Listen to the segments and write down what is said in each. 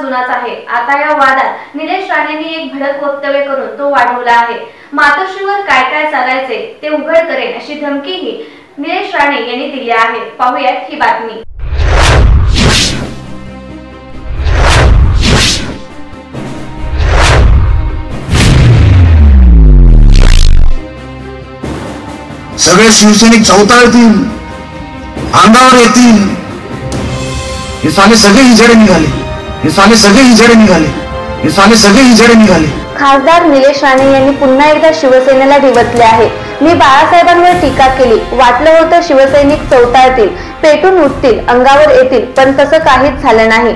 जुनाच आहे. आता या वादात निलेश राणेंनी एक भडक वक्तव्य करून तो वाढवला आहे. मातोश्रीवर काय काय चालायचे ते उघड करेन अशी धमकीही निलेश राणे यांनी दिली आहे. पाहूयात ही बातमी. सगळे शिवसैनिक चौताळतील अंगावर येतील. हे साले सगळे हिजडे निघाले. हे साले सगळे हिजडे निघाले. हे साले सगळे हिजडे निघाले. खासदार निलेश राणे यांनी पुन्हा एकदा शिवसेनेला रिवतले आहे. मी बाळासाहेबांवर टीका केली. वाटलं होतं शिवसैनिक चौताळतील पेटून उठतील अंगावर येतील पण तसं काहीच झालं नाही.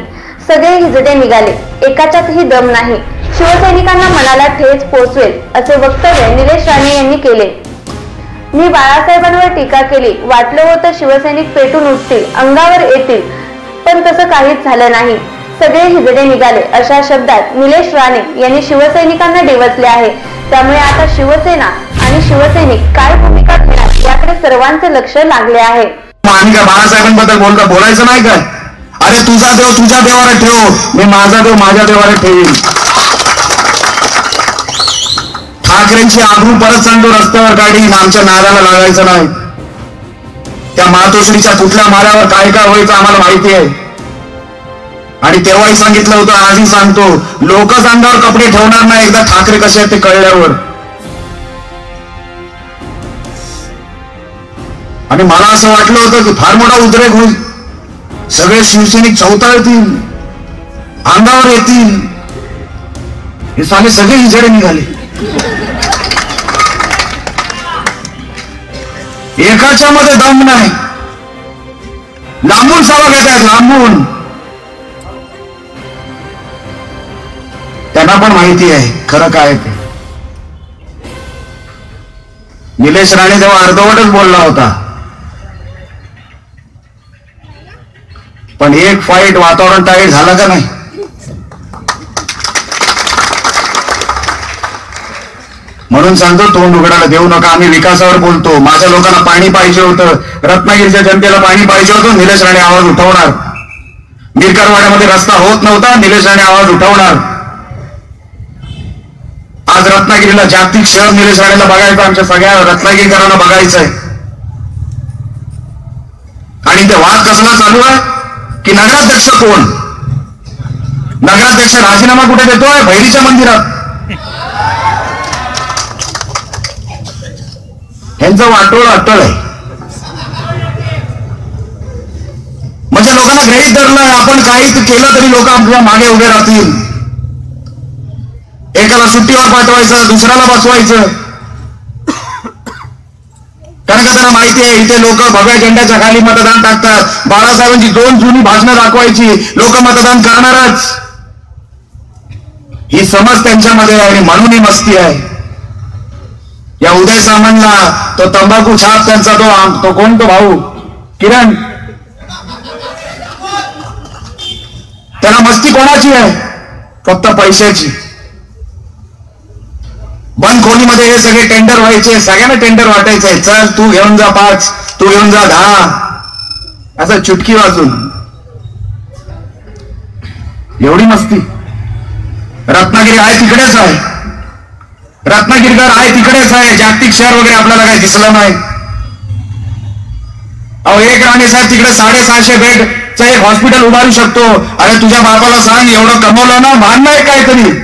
सगळे हिजडे निघाले. एकाच्यातही दम नाही. शिवसैनिकांना मनाला ठेच पोचवेल असे वक्तव्य निलेश राणे यांनी केले. मी बाळासाहेबांवर टीका केली. वाटलं होतं शिवसैनिक पेटून उठतील अंगावर येतील पण तसं काहीच झालं नाही. सगळे हिजडे निघाले. अशा शब्दात निलेश राणे यांनी शिवसैनिकांना डिवचले आहे. त्यामुळे आता शिवसेना आणि शिवसैनिक काय भूमिका घेणार याकडे सर्वांचे लक्ष लागले आहे. आम्ही काय बाळासाहेबांबद्दल बोलता बोलायचं नाही काय अरे तुझा देव तुझ्या देवाला ठेव. मी माझा देव माझ्या देवाला ठेवीन. ठाकरेंची आबरू परत सांगतो रस्त्यावर काढीन. आमच्या नादाला लागायचं नाही. त्या मातोश्रीच्या कुठल्या माऱ्यावर काय काय व्हायचं आम्हाला माहिती आहे. आणि तेव्हाही सांगितलं होतं आजही सांगतो. लोकच अंगावर कपडे ठेवणार नाही एकदा ठाकरे कसे आहेत ते कळल्यावर. आणि मला असं वाटलं होतं की फार मोठा उद्रेक होईल. सगळे शिवसैनिक चौताळतील अंगावर येतील. हे साले सगळे हिजडे निघाले. एकाच्या मध्ये दम नाही. लांबून सभा घेत आहेत लांबून. त्यांना पण माहिती आहे. खरं काय ते. निलेश राणे तेव्हा अर्धवटच बोलला होता. पण एक फाईट वातावरण टाईट झालं का नाही? म्हणून सांगतो तोंड उघडायला देऊ नका. आम्ही विकासावर बोलतो. माझ्या लोकांना पाणी पाहिजे होतं. रत्नागिरीच्या जनतेला पाणी पाहिजे होतं. निलेश राणे आवाज उठवणार. मिरकरवाड्यामध्ये रस्ता होत नव्हता. निलेश राणे आवाज उठवणार. आज रत्नागिरीला जागतिक शहर निलेश राणेला बघायचं आमच्या सगळ्या रत्नागिरीकरांना बघायचंय. आणि ते वाद कसला चालू आहे? की नगराध्यक्ष कोण? नगराध्यक्ष राजीनामा कुठे देतोय? भैरीच्या मंदिरात. यांचं वाटोळ अटळ आहे. म्हणजे लोकांना गृहित धरलंय आपण काही केलं तरी लोक आपल्या मागे उभे राहतील. सुट्टीवर पाठवायचं दुसऱ्याला बसवायचं कारण का त्यांना माहिती आहे इथे लोक भव्या झेंड्याच्या खाली मतदान टाकतात. बाळासाहेबांची दोन जुनी भाषणं दाखवायची. लोक मतदान करणारच. ही समज त्यांच्यामध्ये आहे आणि म्हणून ही मस्ती आहे. या उदय सामंतला तो तंबाखू छाप त्यांचा तो तो कोण तो भाऊ? किरण. त्याला मस्ती कोणाची आहे? फक्त पैशाची. बंद खोलीमध्ये हे सगळे टेंडर व्हायचे सगळ्यांना टेंडर वाटायचंय चल तू घेऊन जा पाच तू घेऊन जा दहा. असं चुटकी वाजून. एवढी मस्ती. रत्नागिरी आहे तिकडेच आहे. रत्नागिरीकर आहे तिकडेच आहे. जागतिक शहर वगैरे आपल्याला काही दिसलं नाही. अहो एक राणे साहेब तिकडे साडेसहाशे बेडचं एक हॉस्पिटल उभारू शकतो. अरे तुझ्या बापाला सांग एवढं कमवलं ना भान नाही काहीतरी.